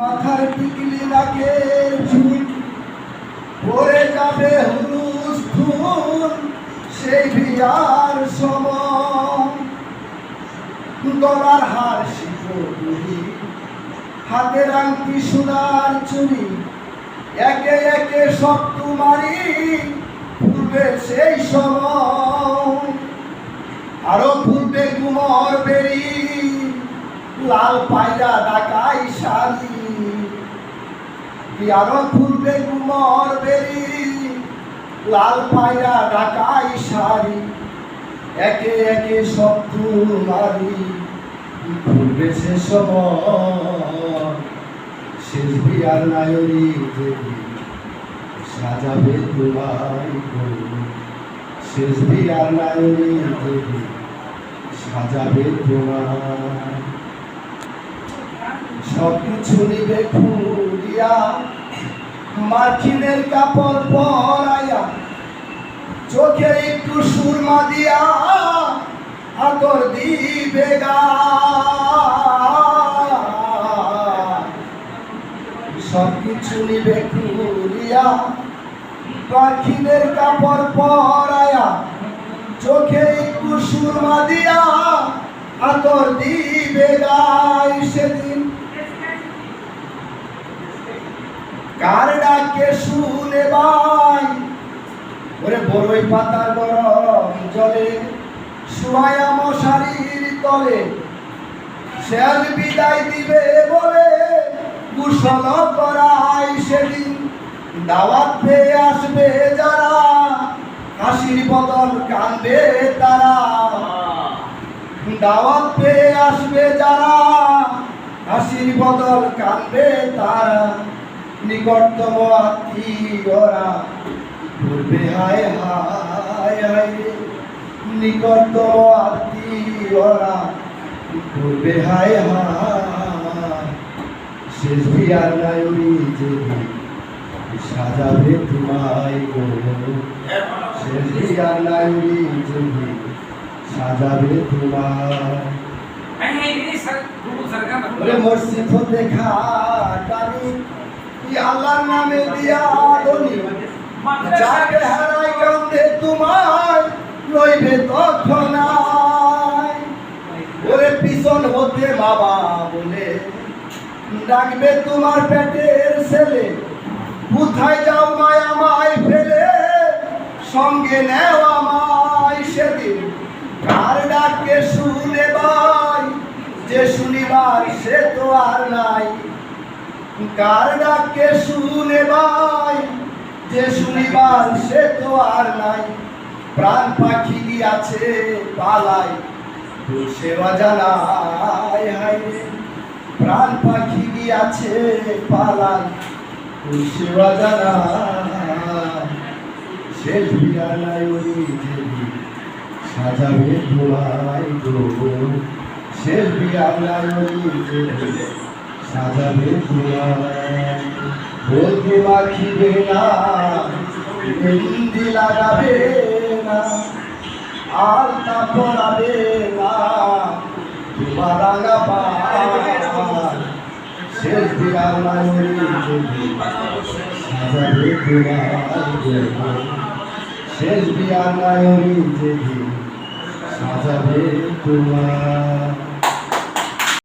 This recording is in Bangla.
মাথার টিকলি নাকের ঝুল। পরে যাবে হুলুস ধুল, সেই বিয়ার সময়। গলার হার শিখি হাতের আংটি সোনার চুরি। একে একে সব তোমারই পূর্বে সেই সময়। আরও পূর্বে গুমর বেরি, লাল পায়রা ডাকাই শাড়ি। আরও পূর্বে গুমর বেরি। লাল পায়রা ডাকাই শাড়ি একে একে সব তোমারি পূর্বে সে শেষ বিয়ার নায়রি দেবী। সাজাবে তোমায়। শেষ বিয়ার নায়রি দেবী। সাজাবে তোমার সব কিছু নিবে খুলিয়া মার্কিনের কাপড় পরাইয়া, চোখে একটু সুরমা দিয়া আদর দিবে গা। সব কিছু নিবে খুলিয়া পাখিদের কাপড় পরায়া চোখে একটু সুরমা দিয়া আদর দিবে গাই সেদিন কার ডাকে শুনে ভাই। ওরে বড়ই পাতার গরম জলে, শুয়ায়া মশারির তলে শেয়াল বিদায় দিবে বলে কুশল করাই সেদিন। দাওয়াত পেয়ে আসবে যারা হাসির বদল কান্দে তারা। দাওয়াত পেয়ে আসবে যারা হাসির বদল কান্দে তারা। নিকটতম আত্মীয়রা বলবে হায় হায় হায় রে। নিকটতম আত্মীয়রা বলবে হায় হায় শেষ বিয়ার নায়রি যে সাজাবে তোমায় গো শেষ বিয়ার নায়রি যে সাজাবে তোমায় মসজিদ কি আল্লাহর নামে দিয়া দনি যাকে হারাই কান্দে তোমায় লইবে আয়। ওরে পিছন হতে বাবা বলে, ডাকবে তোমার পেটের ছেলে, কোথায় যাও মায় আমায় ফেলে, সঙ্গে নেও আমায় সেদিন। কার ডাকে শুনে ভাই, যে শুনিবার সে তো আর নাই। কার ডাকে শুনে ভাই? যে শুনিবার সে তো আর নাই। প্রাণ পাখি আছে পালাই সেবা জানাই হাই। প্রাণ পাখি আছে পালাই সেবা জানাই শেষ বিয়ানায় ওই দেবী সাজাবে তোমায় গো শেষ বিয়ানায় ওই দেবী সাজাবে বলতে মাখিবে না, মেহেন্দি লাগাবে না আলতা পরাবে না। তোমার রাঙা পাড় শেষ দেবী। সাজাবে শেষ বিয়ানায় ওই দেবী। সাজাবে তোমার